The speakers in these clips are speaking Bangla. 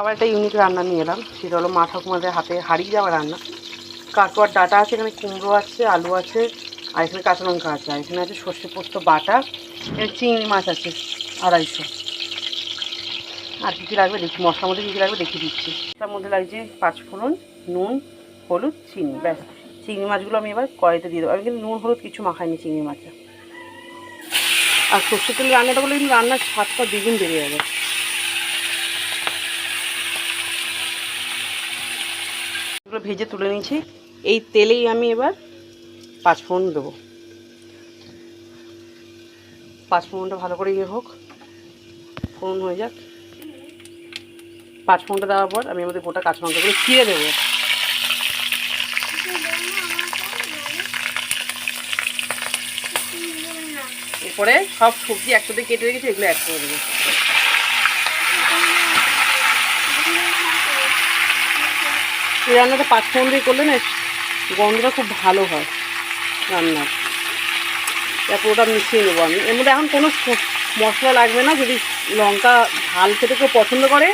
আবার একটা ইউনিক রান্না নিয়ে এলাম। সেটা হলো মা ঠাকুমাদের হাতে হারিয়ে যাওয়া রান্না। কাটোয়ার ডাটা আছে, এখানে কুমড়ো আছে, আলু আছে, আর এখানে কাঁচা লঙ্কা আছে, আর এখানে আছে সর্ষে পোস্ত বাটা চিংড়ি মাছ আছে, আড়াইশো। আর কী কী লাগবে দেখি, মশলার মধ্যে কী কী লাগবে দেখিয়ে দিচ্ছি। তার মধ্যে লাগছে পাঁচফোড়ন নুন, হলুদ, চিনি, ব্যাস। চিংড়ি মাছগুলো আমি এবার কড়াইতে দিয়ে দেবো। আমি কিন্তু নুন, হলুদ কিছু মাখাইনি চিংড়ি মাছে। আর সর্ষে তেল রান্নাটা করলে কিন্তু রান্নার স্বাদটা দ্বিগুণ বেড়ে যাবে। এগুলো ভেজে তুলে নিয়েছি। এই তেলেই আমি এবার পাঁচফোড়ন দেবো। পাঁচফোড়নটা ভালো করে ইয়ে হোক। ফোড়ন হয়ে যাক। পাঁচফোড়নটা দেওয়ার পর আমি আমাদের গোটা কাঁচা লঙ্কাগুলো চিড়ে দেবো। এরপরে সব সবজি একসাথে কেটে রেখেছি, এগুলো অ্যাড করে দেবো। এই রান্নাটা পাঁচ ফোড়ন দিয়ে করলে না, গন্ধটা খুব ভালো হয় রান্নার। এটা পুরোটা মিশিয়ে নেব আমি। এর মধ্যে এখন কোনো মশলা লাগবে না। যদি লঙ্কা ঝাল খেতে কেউ পছন্দ করে,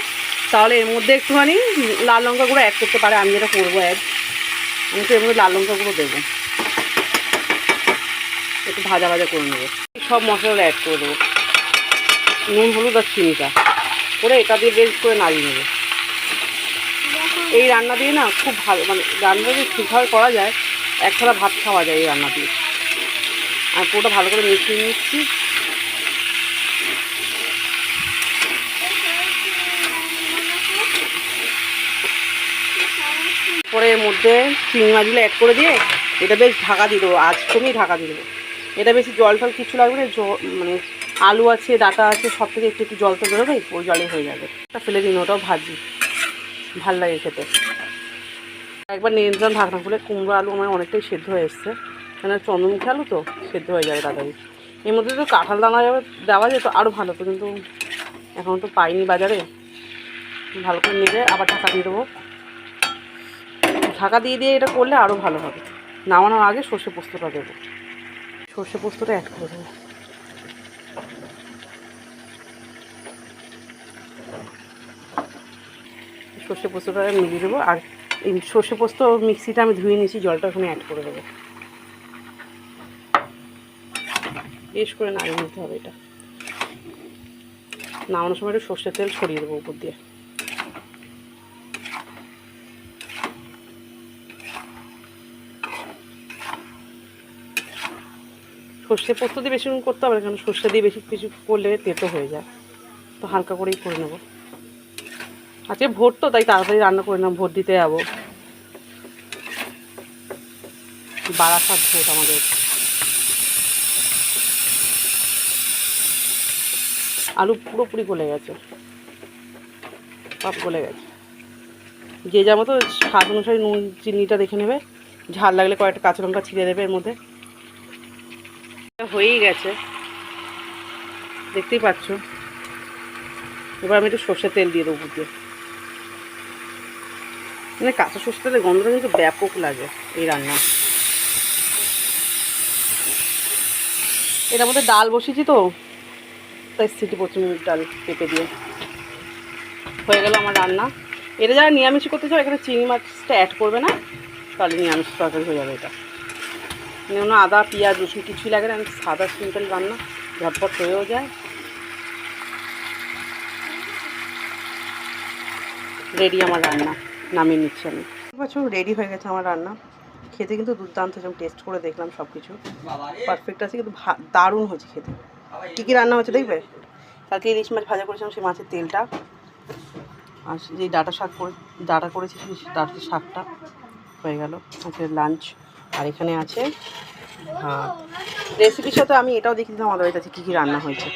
তাহলে এর মধ্যে একটুখানি লাল লঙ্কা গুঁড়ো অ্যাড করতে পারে। আমি যেটা করব অ্যাড আমি তো এর মধ্যে লাল লঙ্কা গুঁড়ো দেবো। একটু ভাজা ভাজা করে নেব। সব মশলাগুলো অ্যাড করে দেবো। নুন, হলুদ আর চিনিটা। করে এটা দিয়ে বেশ করে নাড়িয়ে নেব। এই রান্না দিয়ে না খুব ভালো মানে রান্না যদি ঠিকভাবে করা যায়, এক থালা ভাত খাওয়া যায় এই রান্না দিয়ে। আর পুরোটা ভালো করে মিশিয়ে নিচ্ছি। পরে এর মধ্যে চিংড়ি মাছগুলো অ্যাড করে দিয়ে এটা বেশ ঢাকা দিয়ে দেবো আজ কমেই ঢাকা দিয়ে দেবো। এটা বেশি জল টল কিছু লাগবে না মানে আলু আছে, ডাটা আছে, সব থেকে একটু একটু জল তো বেরোবে, ওই জলে হয়ে যাবে। ফেলে দিন, ওটাও ভাজি। ভালো লাগে খেতে। একবার নিয়ে নিলাম ঢাকনা খুলে কুমড়ো, আলু আমার অনেকটাই সেদ্ধ হয়ে এসছে। কেন চন্দ্রমুখী আলু তো সেদ্ধ হয়ে যাবে তাড়াতাড়ি। এর মধ্যে তো কাঁঠাল দানা যাবে, দেওয়া যেত আরও ভালো তো কিন্তু এখন তো পাইনি বাজারে। ভালো করে নিলে আবার ঢাকা দিয়ে দেবো। ঢাকা দিয়ে দিয়ে এটা করলে আরও ভালো হবে। নামানোর আগে সর্ষে পোস্তটা দেবো। সর্ষে পোস্তটা অ্যাড করে দেবো। সর্ষে পোস্তটা মিলিয়ে দেবো। আর এই সর্ষে পোস্ত মিক্সিটা আমি ধুয়ে নিয়েছি, জলটা ওখানে অ্যাড করে দেবো। বেশ করে নাড়িয়ে নিতে হবে এটা। নামানোর সময় একটু সর্ষের তেল ছড়িয়ে দেবো উপর দিয়ে। সর্ষে পোস্ত দিয়ে বেশি করতে হবে না, কারণ সর্ষে দিয়ে বেশি কিছু করলে তেতো হয়ে যায়। তো হালকা করেই করে নেব। আজকে ভোট তো, তাই তাড়াতাড়ি রান্না করে নাম ভোট দিতে যাব। বারাসাত ভোট আমাদের। আলু পুরোপুরি গলে গেছে। সব গলে গেছে। যে যার মতো স্বাদ অনুসারে নুন, চিনিটা দেখে নেবে। ঝাল লাগলে কয়েকটা কাঁচা লঙ্কা ছিঁড়ে দেবে এর মধ্যে। হয়েই গেছে। দেখতেই পাচ্ছ। এবার আমি একটু সর্ষের তেল দিয়ে দেবো দিয়ে। মানে কাঁচা তেলের গন্ধটা কিন্তু ব্যাপক লাগে এই রান্না। এটার মধ্যে ডাল বসিয়েছি তো, তাই সিটি পড়ছে ডাল পেঁপে দিয়ে। হয়ে গেল আমার রান্না। এটা যারা নিরামিষ করতে চাও, এখানে চিংড়ি মাছটা অ্যাড করবে না, তাহলে নিরামিষ তরকারি হয়ে যাবে এটা। মানে কোনো আদা, পেঁয়াজ, রসুন কিছুই লাগে না সাদা সিম্পল রান্না, ঝটপট হয়েও যায়। রেডি আমার রান্না। নামিয়ে নিচ্ছি আমি। বছর রেডি হয়ে গেছে আমার রান্না। খেতে কিন্তু দুর্দান্ত হয়েছে টেস্ট করে দেখলাম সব কিছু পারফেক্ট আছে কিন্তু দারুণ হয়েছে খেতে। কী কী রান্না হচ্ছে দেখবে? কালকে ইলিশ মাছ ভাজা করেছিলাম, সেই মাছের তেলটা। আর যে ডাটা শাক করে ডাটা করেছি, সেই ডাটা শাকটা হয়ে গেল। আজকে লাঞ্চ আর এখানে আছে ভাত রেসিপির সাথে আমি এটাও দেখিয়ে দিলাম আমাদের আছে কী কী রান্না হয়েছে।